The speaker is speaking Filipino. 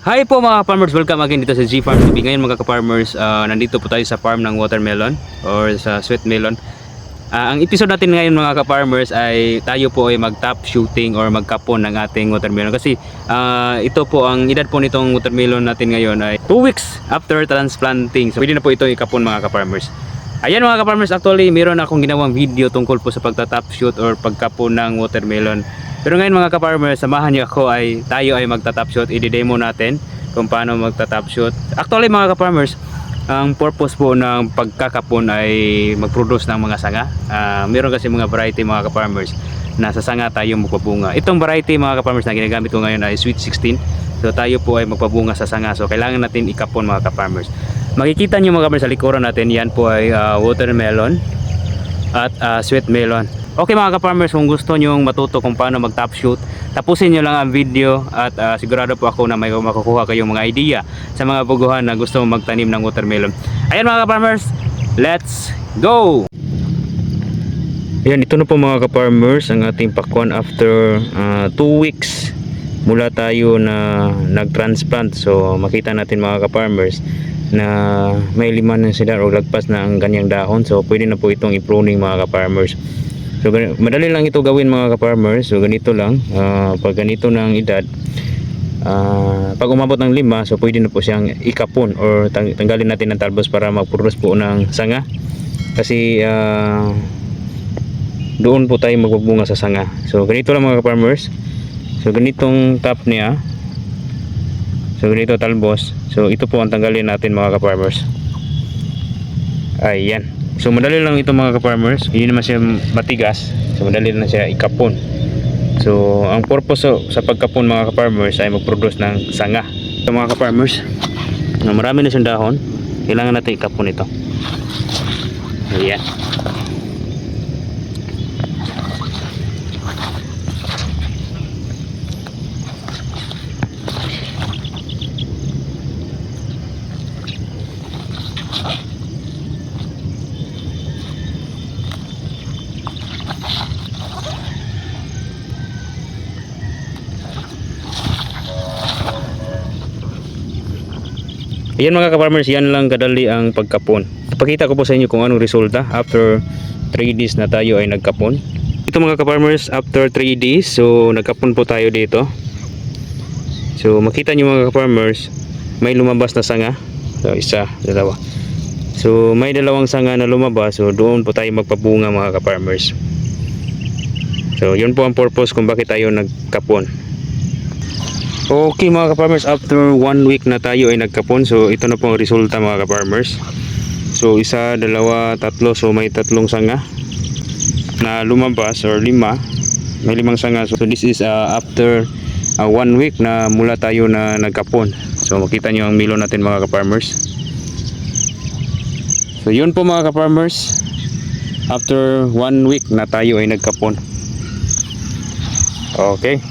Hi po mga farmers, welcome again dito sa G Farm TV. Ngayon mga ka-farmers, ah, nandito po tayo sa farm ng watermelon or sa sweet melon. Ah, ang episode natin ngayon mga ka-farmers ay tayo po ay mag-top shooting or magkapon ng ating watermelon kasi ah, ito po ang edad po nitong watermelon natin ngayon ay 2 weeks after transplanting. So pwede na po ito ikapon mga ka-farmers. Ayan mga ka-farmers, actually meron akong ginawang video tungkol po sa pagta-top shoot or pagkapon ng watermelon. Pero ngayon mga ka-farmers, samahan niyo ako ay tayo ay magta-top shoot. I-demo natin kung paano magta-top shoot. Actually mga ka-farmers, ang purpose po ng pagkakapon ay mag-produce ng mga sanga. Ah, meron kasi mga variety mga ka-farmers na sa sanga tayo magpabunga. Itong variety mga ka-farmers na ginagamit ko ngayon ay Sweet 16. So tayo po ay magpabunga sa sanga. So kailangan natin ikapon mga ka-farmers. Makikita niyo mga ka-farmers sa likuran natin, yan po ay ah, watermelon at ah, sweet melon. Okay mga ka-farmers, kung gusto nyo matuto kung paano mag-top shoot, tapusin nyo lang ang video at ah, sigurado po ako na may makukuha kayong mga idea sa mga buguhan na gusto magtanim ng watermelon. Ayan mga ka-farmers, let's go! Ayan, ito na po mga ka-farmers ang ating pakwan after 2 weeks mula tayo na nag-transplant. So makita natin mga ka-farmers na may lima na sila o lagpas na ang ganyang dahon. So pwede na po itong i-pruning mga ka-farmers. So madali lang ito gawin mga ka-farmers. So ganito lang, ah, pag ganito ng edad, ah, pag umabot ng lima, so pwede na po siyang ikapon or tang- tanggalin natin ang talbos para mag-produce po ng sanga. Kasi ah, doon po tayo magbubunga sa sanga. So ganito lang mga ka-farmers. So ganitong top niya. So ganito talbos. So ito po ang tanggalin natin mga ka-farmers. Ayan. So madali lang ito mga ka-farmers. Hindi naman siya matigas. So madali lang siya ikapon. So ang purpose so, sa pagkapon mga ka-farmers ay mag-produce ng sanga. So mga ka-farmers, marami na siyang dahon, kailangan natin ikapon ito. Ayan. Ayan mga ka-farmers, yan lang kadali ang pagkapon. Pakita ko po sa inyo kung anong resulta after 3 days na tayo ay nagkapon. Ito mga ka-farmers, after 3 days, so nagkapon po tayo dito. So makita nyo mga ka-farmers, may lumabas na sanga. So isa, dalawa. So may dalawang sanga na lumabas, so doon po tayo magpabunga mga ka-farmers. So yun po ang purpose kung bakit tayo nagkapon. Okay mga ka-farmers, after one week na tayo ay nagkapon, so ito na po ang resulta mga ka-farmers. So isa, dalawa, tatlo, so may tatlong sanga na lumabas or lima, may limang sanga. So this is uh, after uh, one week na mula tayo na nagkapon. So makita nyo ang milo natin mga ka-farmers. So yun po mga ka-farmers, after one week na tayo ay nagkapon. Okay.